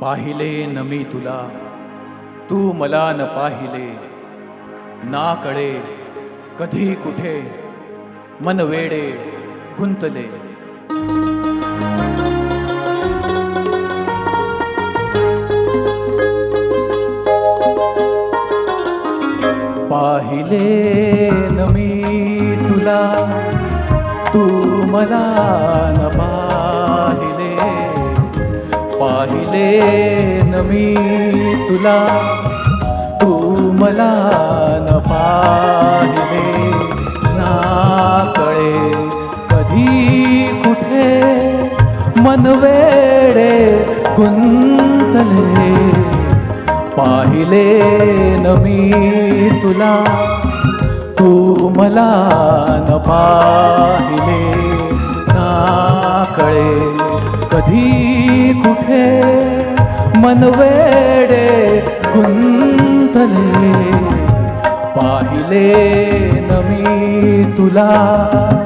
पाहिले न मी तुला तू मला न पाहिले. ना कळे कधी कुठे मन वेडे गुंतले. पाहिले न मी तुला तू मला न पाहिले पाहिले न मी तुला तू मला न पाहिले. ना कळे कधी कुठे मन वेडे गुंतले. पाहिले न मी तुला तू मला न पाहिले. कधी कुठे मनवेडे गुंतले. पाहिले न मी तुला.